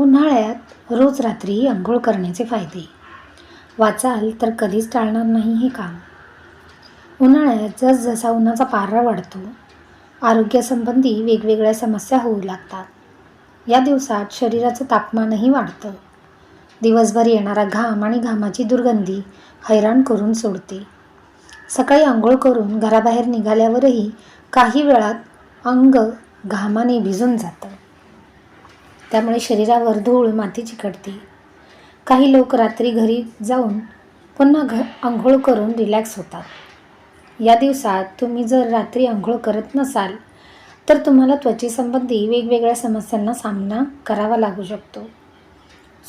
उन्हाळ्यात रोज रात्री अंघोळ करण्याचे फायदे. वाचाल तर कधीच टाळणार नाही हे काम. उन्हाळ्यात जसजसा उन्हाचा पारा वाढतो आरोग्यासंबंधी वेगवेगळ्या समस्या होऊ लागतात. या दिवसात शरीराचं तापमानही वाढतं. दिवसभर येणारा घाम आणि घामाची दुर्गंधी हैराण करून सोडते. सकाळी आंघोळ करून घराबाहेर निघाल्यावरही काही वेळात अंग घामाने भिजून जातं. त्यामुळे शरीरावर धूळ माती चिकटते. काही लोक रात्री घरी जाऊन पुन्हा घ आंघोळ करून रिलॅक्स होतात. या दिवसात तुम्ही जर रात्री आंघोळ करत नसाल तर तुम्हाला त्वचेसंबंधी वेगवेगळ्या समस्यांना सामना करावा लागू शकतो.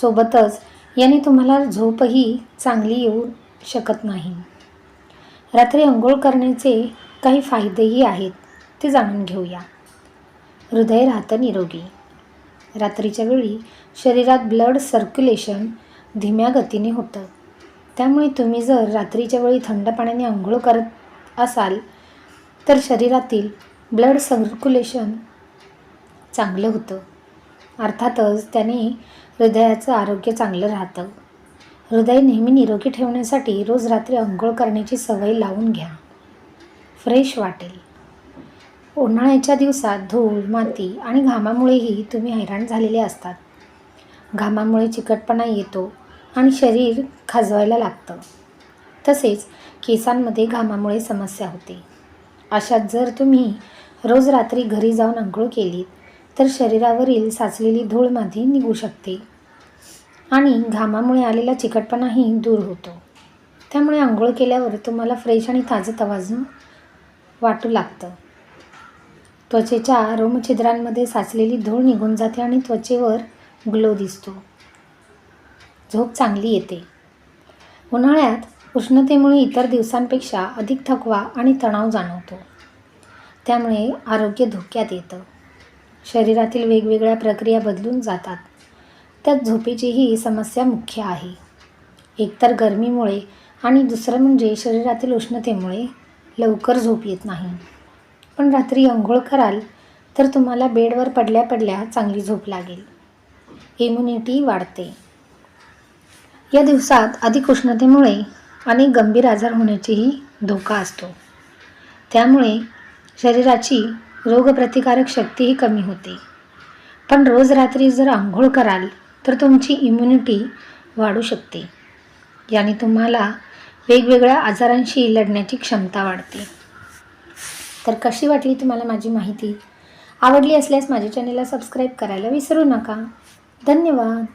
सोबतच याने तुम्हाला झोपही चांगली येऊ शकत नाही. रात्री आंघोळ करण्याचे काही फायदेही आहेत ते जाणून घेऊया. हृदय राहतं निरोगी. रात्रीच्या वेळी शरीरात ब्लड सर्क्युलेशन धीम्या गतीने होतं. त्यामुळे तुम्ही जर रात्रीच्या वेळी थंड पाण्याने आंघोळ करत असाल तर शरीरातील ब्लड सर्क्युलेशन चांगलं होतं. अर्थातच त्याने हृदयाचं आरोग्य चांगलं राहतं. हृदय नेहमी निरोगी ठेवण्यासाठी रोज रात्री आंघोळ करण्याची सवय लावून घ्या. फ्रेश वाटेल. उन्हाळ्याच्या दिवसात धूळ माती आणि घामामुळेही तुम्ही हैराण झालेले असतात. घामामुळे चिकटपणा येतो आणि शरीर खाजवायला लागतं. तसेच केसांमध्ये घामामुळे समस्या होते. अशात जर तुम्ही रोज रात्री घरी जाऊन आंघोळ केलीत तर शरीरावरील साचलेली धूळ माती निघू शकते आणि घामामुळे आलेला चिकटपणाही दूर होतो. त्यामुळे आंघोळ केल्यावर तुम्हाला फ्रेश आणि ताजं तवाजं वाटू लागतं. त्वचेच्या रोमछिद्रांमध्ये साचलेली धूळ निघून जाते आणि त्वचेवर ग्लो दिसतो. झोप चांगली येते. उन्हाळ्यात उष्णतेमुळे इतर दिवसांपेक्षा अधिक थकवा आणि तणाव जाणवतो. त्यामुळे आरोग्य धोक्यात येतं. शरीरातील वेगवेगळ्या प्रक्रिया बदलून जातात. त्यात झोपेचीही समस्या मुख्य आहे. एकतर गरमीमुळे आणि दुसरं म्हणजे शरीरातील उष्णतेमुळे लवकर झोप येत नाही. पण रात्री आंघोळ कराल तर तुम्हाला बेडवर पडल्या पडल्या चांगली झोप लागेल. इम्युनिटी वाढते. या दिवसात अधिक उष्णतेमुळे अनेक गंभीर आजार होण्याचीही धोका असतो. त्यामुळे शरीराची रोगप्रतिकारक शक्तीही कमी होते. पण रोज रात्री जर आंघोळ कराल तर तुमची इम्युनिटी वाढू शकते. याने तुम्हाला वेगवेगळ्या आजारांशी लढण्याची क्षमता वाढते. तर कशी वाटली तुम्हाला माझी माहिती? आवडली असल्यास माझ्या चॅनेलला सबस्क्राईब करायला विसरू नका. धन्यवाद.